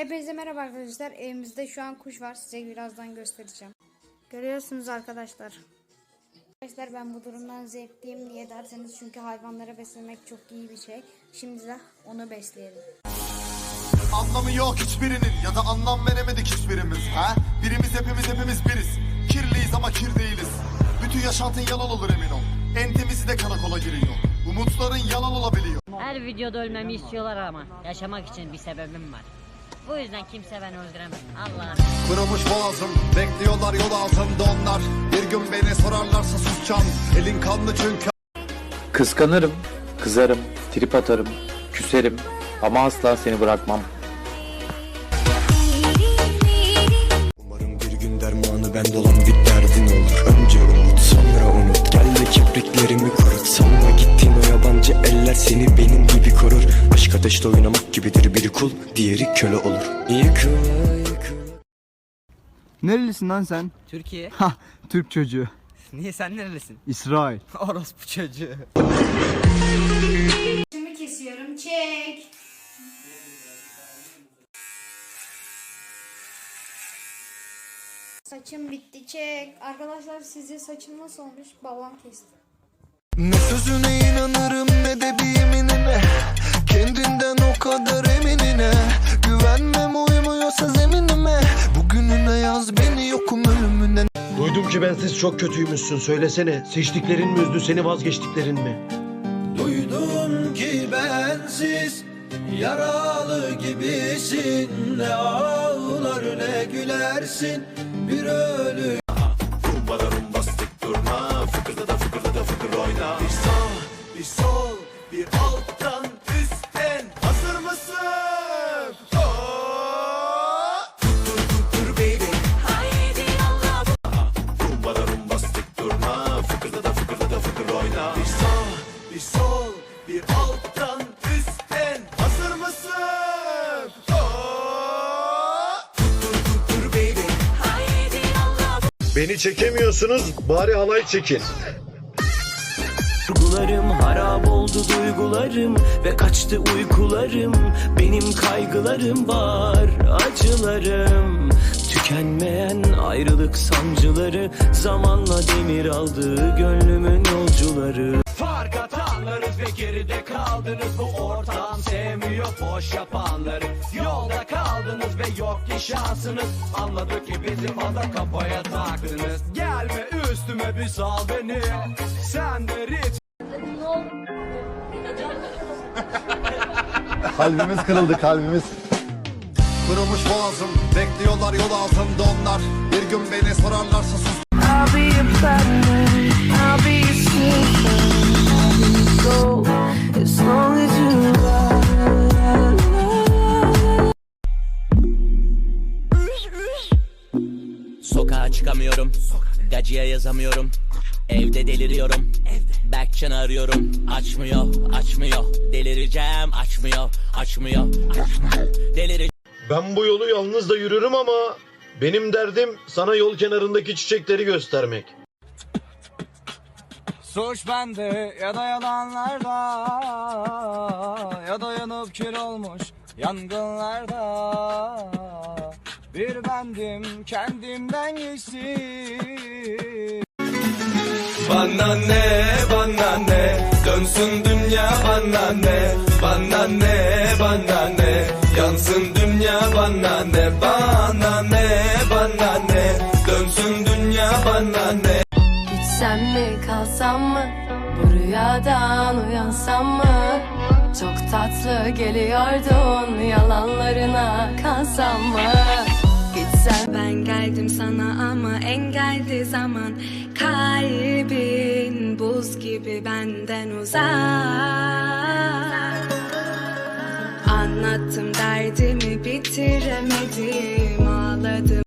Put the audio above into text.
Hepinize merhaba arkadaşlar. Evimizde şu an kuş var. Size birazdan göstereceğim. Görüyorsunuz arkadaşlar. Arkadaşlar ben bu durumdan zevkliyim. Niye derseniz çünkü hayvanları beslemek çok iyi bir şey. Şimdi de onu besleyelim. Anlamı yok hiçbirinin ya da anlam veremedik hiçbirimiz ha? Birimiz hepimiz hepimiz biriz Kirliyiz ama kir değiliz Bütün yaşantın yalan olur emin ol En temizi de karakola giriyor Umutların yalan olabiliyor Her videoda ölmemi istiyorlar ama yaşamak için bir sebebim var. Bu yüzden kimse beni öldüremez. Allah. Kırılmış boğazım Bekliyorlar yol altında onlar. Bir gün beni sorarlarsa susacağım. Elin kanlı çünkü. Kıskanırım, kızarım, trip atarım, küserim ama asla seni bırakmam. Umarım bir gün dermanı bende olan bir derdin olur. Önce umut sonra unut Gel de kipriklerimi kurut Sanma gittin o yabancı eller seni benim gibi korur. Aşk ateşte oynamak gibidir biri kul diğeri köle olur Yıkıla yıkıla Nerelisin lan sen? Türkiye. Ha, Türk çocuğu. Niye sen nerelisin? İsrail. Orospu çocuğu. Şimdi kesiyorum. Çek. Saçım bitti. Çek. Arkadaşlar sizce saçım nasıl olmuş? Babam kesti. Ne sözüne inanırım yokum ölümüne Duydum ki bensiz çok kötüymüşsün. Söylesene Seçtiklerin mi üzdü seni vazgeçtiklerin mi? Duydum ki bensiz yaralı gibisin. Ne ağlar ne gülersin. Bir ölü Rumba rumbastik durma. Fıkırda da fıkırda da fıkır oyna. Bir sağ bir sol bir alttan bir sol bir alttan üstten. Hazır mısın? Beni. Çekemiyorsunuz bari halay çekin. Duygularım harap oldu duygularım ve kaçtı uykularım. Benim kaygılarım var acılarım. Tükenmeyen ayrılık sancıları Zamanla demir aldı gönlümün yolcuları Fark atanlarız ve geride kaldınız. Bu ortam sevmiyor boş yapanları. Yolda kaldınız ve yok ki şansınız. Anladık ki bizi fazla kafaya taktınız. Gelme üstüme bir sal beni. Sen de rit Kalbimiz kırıldı kalbimiz. Kırılmış boğazım Bekliyorlar yol altında onlar. Bir gün beni sorarlarsa sus Sokağa çıkamıyorum. Gacıya yazamıyorum. Evde deliriyorum. Berkcan'ı arıyorum. Açmıyor açmıyor. Delireceğim açmıyor Açmıyor açmıyor. Delireceğim. Ben bu yolu yalnız da yürürüm ama benim derdim sana yol kenarındaki çiçekleri göstermek. Suç bende ya da yalanlarda ya da yanıp kül olmuş yangınlarda bir bendim kendimden geçtim. Bana ne bana ne? Dönsün dünya bana ne? Bana ne bana ne? Yansın dünya bana ne? Bana ne bana ne? Dönsün dünya bana ne? Gitsem mi kalsam mı? Bu rüyadan uyansam mı? Çok tatlı geliyordun Yalanlarına kalsam mı sana ama engeldi zaman. Kalbin buz gibi benden uzak. Anlattım derdimi bitiremedim ağladım